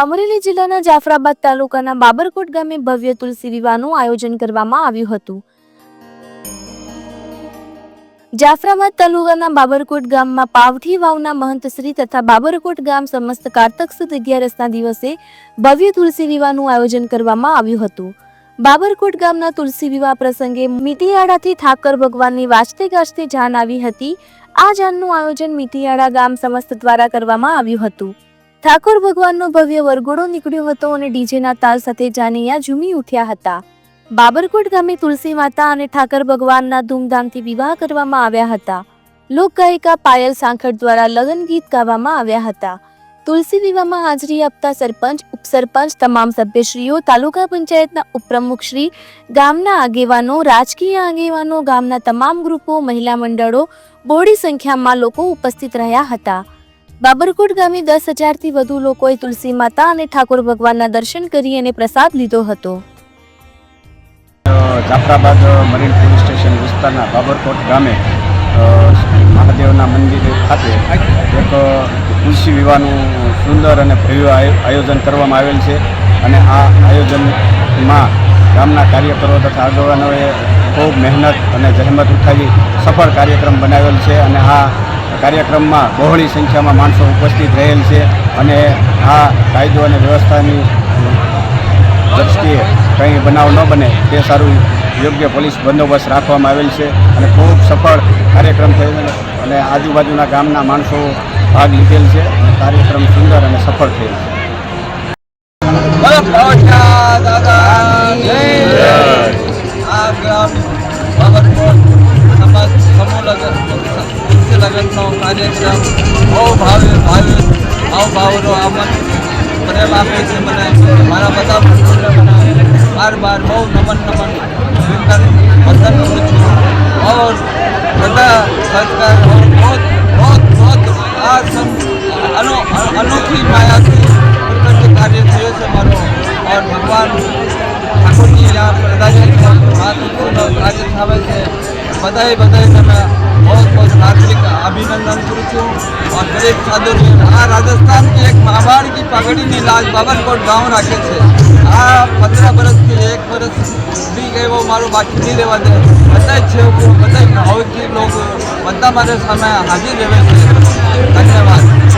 અમરેલી જિલ્લાના જાફરાબાદ તાલુકાના બાબરકોટ ગામે ભવ્ય તુલસી વિવાહનું આયોજન કરવામાં આવ્યું હતું. જાફરાબાદ તાલુકાના બાબરકોટ ગામમાં પાવઠી વાવના મહંત શ્રી તથા બાબરકોટ ગામ સમસ્ત કારતક સુદ અગિયારસના દિવસે ભવ્ય તુલસી વિવાહનું આયોજન કરવામાં આવ્યું હતું. બાબરકોટ ગામના તુલસી વિવાહ પ્રસંગે મીટિયાળાથી ઠાકર ભગવાનની વાંચતે ગાજતે જાન આવી હતી. આ જાનનું આયોજન મીટિયાળા ગામ સમસ્ત દ્વારા કરવામાં આવ્યું હતું. ઠાકોર ભગવાનનો ભવ્ય વરઘોડો નીકળ્યો હતો અને ડીજેના તાલ સાથે જાનૈયા ઝૂમી ઉઠ્યા હતા. બાબરકોટ ગામે તુલસી માતા અને ઠાકર ભગવાનના ધૂમધામથી વિવાહ કરવામાં આવ્યા હતા. લોકગાયિકા પાયલ સાંખડ દ્વારા લગ્ન ગીત ગાવામાં આવ્યા હતા. તુલસી વિવાહમાં હાજરી આપતા સરપંચ, ઉપસરપંચ, તમામ સભ્યશ્રીઓ, તાલુકા પંચાયતના ઉપપ્રમુખશ્રી ગામના આગેવાનો, રાજકીય આગેવાનો, ગામના તમામ ગ્રુપો, મહિલા મંડળો, બોડી સંખ્યામાં લોકો ઉપસ્થિત રહ્યા હતા. બાબરકોટ ગામે દસ હજારથી વધુ લોકોએ તુલસી માતા અને ઠાકોર ભગવાનના દર્શન કરી અને પ્રસાદ લીધો હતો. જાફરાબાદ મરીન પોલીસ સ્ટેશન વિસ્તારના બાબરકોટ ગામે મહાદેવના મંદિર ખાતે એક તુલસી વિવાહનું સુંદર અને ભવ્ય આયો- આયોજન કરવામાં આવેલ છે. અને આ આયોજનમાં ગામના કાર્યકરો તથા આગેવાનોએ ખૂબ મહેનત અને જહેમત ઉઠાવી સફળ કાર્યક્રમ બનાવેલ છે. અને આ કાર્યક્રમમાં બહોળી સંખ્યામાં માણસો ઉપસ્થિત રહેલ છે અને આ કાયદો અને વ્યવસ્થાની દ્રષ્ટિએ કંઈ બનાવ ન બને તે સારું યોગ્ય પોલીસ બંદોબસ્ત રાખવામાં આવેલ છે અને ખૂબ સફળ કાર્યક્રમ થયેલ છે અને આજુબાજુના ગામના માણસો ભાગ લીધેલ છે અને કાર્યક્રમ સુંદર અને સફળ થયેલ છે. ઉચ્ચ લગ્નનો કાર્યક્રમ બહુ ભાવે ભાવે ભાવ ભાવનો આમન પ્રેમ આપે છે મને મારા બધા મિત્રોને મને બાર બાર બહુ નમન નમન સ્વીકાર વંદન કરું છું और બધા સંસ્કાર और बहुत बहुत बहुत આ સમ અનો અનોખી માયાથી ઉત્કૃષ્ટ કાર્ય થયો છે મારો और ભગવાન ઠાકોરજી यहाँ પ્રદાન મહાત્મપૂર્ણ કાર્ય થાવે છે બધાએ બધાએ તમે બહુ બહુ હાર્દિક અભિનંદન કરું છું और દરેક સાધુને આ રાજસ્થાનની એક માવાડ કી પગડીની લાજ બાબરકોટ ગાંવ રાખે છે આ પંદર વરસથી એક વરસ બી ગયો મારો બાકી નહીં લેવા દે બધા છે બધા હવેથી લોકો બધા મારે સામે હાજર રહે છે ધન્યવાદ